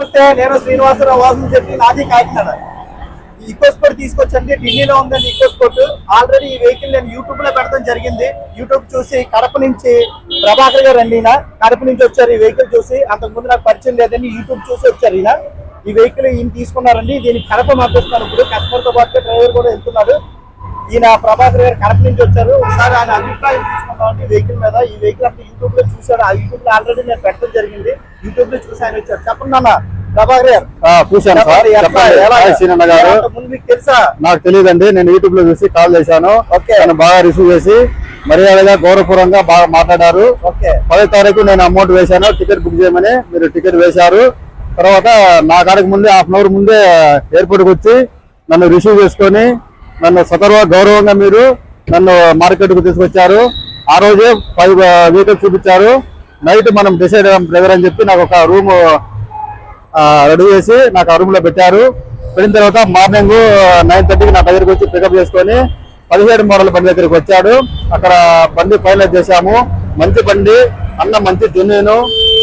చూస్తే నేను శ్రీనివాసరావు వాసు చెప్పి నాది కాకినాడ. ఈ ఈకో స్పోర్ట్ తీసుకొచ్చండి. ఢిల్లీలో ఉందండి ఈకో స్పోర్ట్ ఆల్రెడీ ఈ వెహికల్ నేను యూట్యూబ్లో పెట్టడం జరిగింది. యూట్యూబ్ చూసి కడప నుంచి ప్రభాకర్ గారు అండి కడప నుంచి వచ్చారు ఈ వెహికల్ చూసి. అంతకుముందు నాకు పరిచయం లేదండి యూట్యూబ్ చూసి వచ్చారు ఈయన. ఈ వెహికల్ ఈయన తీసుకున్నారండి. దీనికి కడప మార్పిస్తాను ఇప్పుడు. కస్టమర్తో పాటు డ్రైవర్ కూడా వెళ్తున్నారు ఈయన ప్రభాకర్ గారు కడప నుంచి వచ్చారు. ఒకసారి ఆయన అభిప్రాయం తీసుకున్నామండి వెహికల్ మీద. ఈ వెహికల్ అంతా యూట్యూబ్లో చూసారు ఆ యూట్యూబ్లో ఆల్రెడీ నేను పెట్టడం జరిగింది. యూట్యూబ్లో చూసి ఆయన వచ్చారు చెప్పండి చూశాను సార్. గారు నాకు తెలియదండి. నేను యూట్యూబ్లో చూసి కాల్ చేశాను. బాగా రిసీవ్ చేసి మర్యాదగా గౌరవపూర్వకంగా బాగా మాట్లాడారు. ఓకే. పదో తారీఖు నేను అమౌంట్ వేశాను. టికెట్ బుక్ చేయమని మీరు టికెట్ వేశారు. తర్వాత నా కాడికి ముందే హాఫ్ అన్ అవర్ ముందే ఎయిర్పోర్ట్కి వచ్చి నన్ను రిసీవ్ చేసుకొని నన్ను సతర్వ గౌరవంగా మీరు నన్ను మార్కెట్కు తీసుకొచ్చారు. ఆ రోజే ఫైవ్ వెహికల్స్ చూపించారు. నైట్ మనం డిసైడ్ అయ్యాం డ్రైవర్ అని చెప్పి నాకు ఒక రూమ్ రెడీ చేసి నాకు ఆ రూమ్లో పెట్టారు. పెట్టిన తర్వాత మార్నింగ్ నైన్ థర్టీకి నా దగ్గరికి వచ్చి పికప్ చేసుకొని పదిహేడు మోడల్ బండి దగ్గరికి వచ్చాడు. అక్కడ బండి ఫైనలైజ్ చేశాము. మంచి బండి అన్న మంచి జున్నేను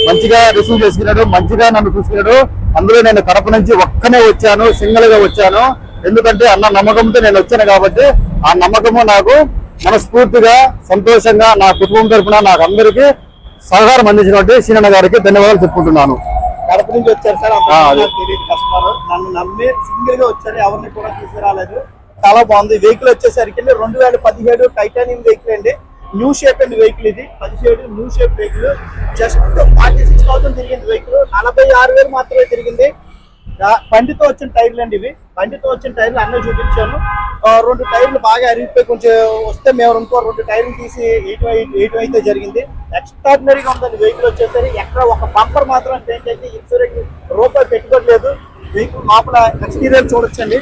మంచిగా రిసీవ్ చేసుకున్నాడు మంచిగా నన్ను చూసుకున్నాడు. అందులో నేను కడప నుంచి ఒక్కనే వచ్చాను సింగిల్గా వచ్చాను. ఎందుకంటే అన్న నమ్మకంతో నేను వచ్చాను కాబట్టి ఆ నమ్మకము నాకు మనస్ఫూర్తిగా సంతోషంగా నా కుటుంబం తరపున నాకు అందరికీ సహకారం అందించినటువంటి సీనన్న గారికి ధన్యవాదాలు చెప్పుకుంటున్నాను. కడప నుంచి వచ్చారు సార్ కస్టమర్ నన్ను నమ్మి సింగిల్గా వచ్చారు ఎవరిని కూడా తీసుకురాలేదు. చాలా బాగుంది. వెహికల్ వచ్చేసరికి రెండు వేల పదిహేడు టైటానియం వెహికల్ అండి. న్యూ షేప్ అండి వెహికల్ ఇది. పదిహేడు new shape vehicle just forty six thousand తిరిగింది వెహికల్ నలభై ఆరు వేలు మాత్రమే తిరిగింది. బండితో వచ్చిన టైర్లు అండి ఇవి. బండితో వచ్చిన టైర్లు అన్నీ చూపించాను. రెండు టైర్లు బాగా అరిగిపోయి కొంచెం వస్తే మేము ఇంకో రెండు టైర్లు తీసి వేయటం ఎయిట్ అయితే జరిగింది. ఎక్స్ట్రాడినరీగా ఉందండి వెహికల్ వచ్చేసరి ఎక్కడ ఒక బంపర్ మాత్రం చేంజ్ అయితే ఇన్సూరెన్స్ రూపాయి పెట్టుకోవట్లేదు వెహికల్ లోపల ఎక్స్టీరియర్ చూడొచ్చండి.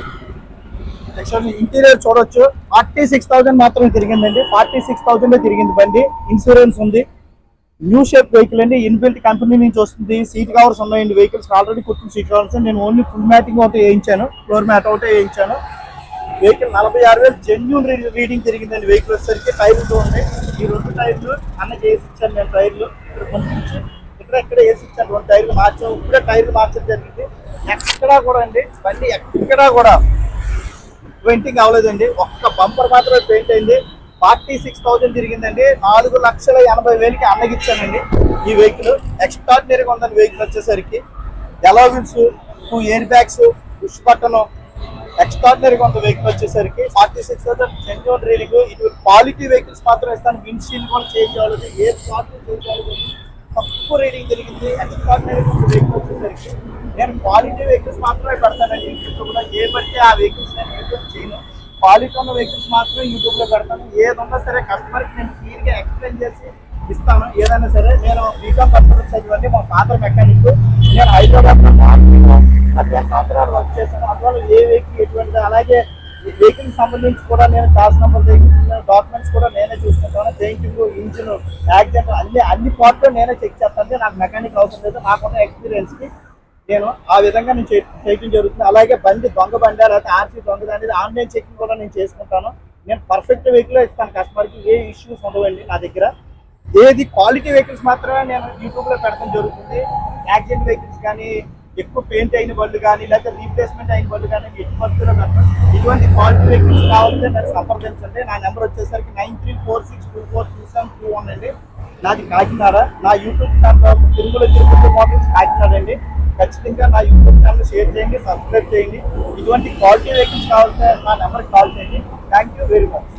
యాక్చువల్లీ ఇంటీరియర్ చూడొచ్చు. ఫార్టీ సిక్స్ థౌసండ్ మాత్రం తిరిగిందండి. ఫార్టీ సిక్స్ థౌసండ్ తిరిగింది బండి. ఇన్సూరెన్స్ ఉంది. న్యూ షేప్ వెహికల్ అండి. ఇన్బిల్ట్ కంపెనీ నుంచి వస్తుంది. సీట్ కవర్స్ ఉన్నాయండి వెహికల్స్ ఆల్రెడీ కుట్టిన సీట్ కవర్స్ నేను ఓన్లీ ఫుల్ మ్యాటింగ్ ఒకటి వేయించాను. ఫ్లోర్ మ్యాట్ ఒకటే వేయించాను. వెహికల్ నలభై ఆరు వేలు జెన్యున్ రీడింగ్ జరిగిందండి వెహికల్ వచ్చేసరికి. టైర్లు ఉన్నాయి. ఈ రెండు టైర్లు అన్నకి వేసి ఇచ్చాను నేను టైర్లు ఇక్కడ పంపించి ఇక్కడ ఎక్కడ వేసి ఇచ్చాను. రెండు టైర్లు మార్చాం. ఇప్పుడే టైర్లు మార్చడం జరిగింది. ఎక్కడా కూడా అండి బండి ఎక్కడా కూడా పెయింటింగ్ అవ్వలేదండి. ఒక్క బంపర్ మాత్రమే పెయింట్ అయింది. ఫార్టీ సిక్స్ థౌసండ్ తిరిగిందండి. నాలుగు లక్షల ఎనభై వేలకి అన్నగిచ్చానండి ఈ వెహికల్ ఎక్స్ట్రాడినరీగా ఉందండి వెహికల్ వచ్చేసరికి. Alloy wheels two air bags push button ఎక్స్ట్రాడినరీగా ఉంది వెహికల్ వచ్చేసరికి. Forty six thousand genuine reading ఇటువంటి క్వాలిటీ వెహికల్స్ మాత్రం ఇస్తాను. విండ్షీల్డ్ కూడా చేంజ్ అవ్వలేదు ఏ స్పాట్ చేంజ్ అవ్వలేదు తక్కువ రీడింగ్ జరిగింది. ఎక్స్ట్రాడినరీగా ఉంది వెహికల్ వచ్చేసరికి. నేను క్వాలిటీ వెహికల్స్ మాత్రమే పెడతానండి యూట్యూబ్లో ఏ బట్టి ఆ వెహికల్స్ నేను యూట్యూబ్ చేయను. క్వాలిటీ ఉన్న వెహికల్స్ మాత్రమే యూట్యూబ్లో పెడతాను. ఏదన్నా సరే కస్టమర్కి నేను క్లియర్గా ఎక్స్ప్లెయిన్ చేసి ఇస్తాను. ఏదైనా సరే నేను బీకామ్ కస్టమర్ చదివండి మా ఫాదర్ మెకానిక్ నేను హైదరాబాద్లో సంవత్సరాలు వర్క్ చేశాను. అందువల్ల ఏ వెహికల్ ఎటువంటి అలాగే వెహికల్ సంబంధించి కూడా నేను క్లాస్ నెంబర్ డాక్యుమెంట్స్ కూడా నేనే చూసుకుంటాను. పెయింటింగ్ ఇంజిన్ యాక్సిడెంట్ అన్ని అన్ని పార్ట్లు నేనే చెక్ చేస్తాను. నాకు మెకానిక్ అవసరం లేదు. నాకున్న ఎక్స్పీరియన్స్కి నేను ఆ విధంగా నేను చేయటం చేయడం జరుగుతుంది. అలాగే బండి దొంగ బండి లేకపోతే ఆర్సీ దొంగది అనేది ఆన్లైన్ చెకింగ్ కూడా నేను చేసుకుంటాను. నేను పర్ఫెక్ట్ వెహికల్ ఇస్తాను. కస్టమర్కి ఏ ఇష్యూస్ ఉండవండి నా దగ్గర. ఏది క్వాలిటీ వెహికల్స్ మాత్రమే నేను యూట్యూబ్లో పెడతాం జరుగుతుంది. యాక్సిడెంట్ వెహికల్స్ కానీ ఎక్కువ పెయింట్ అయిన బళ్ళు కానీ లేకపోతే రీప్లేస్మెంట్ అయిన వాళ్ళు కానీ ఎట్టి పరిస్థితుల్లో పెడతాను ఇటువంటి క్వాలిటీ వెహికల్స్ కావాలంటే నాకు సంప్రదించండి. నా నెంబర్ వచ్చేసరికి nine three four six two four two seven two one అండి. నాది కాకినాడ. నా YouTube channel Tirugula Tirupati motors Kakinada అండి. ఖచ్చితంగా నా యూట్యూబ్ ఛానల్ షేర్ చేయండి సబ్స్క్రైబ్ చేయండి. ఇటువంటి క్వాలిటీ వెహికల్స్ కావాలంటే నా నెంబర్కి కాల్ చేయండి. Thank you very much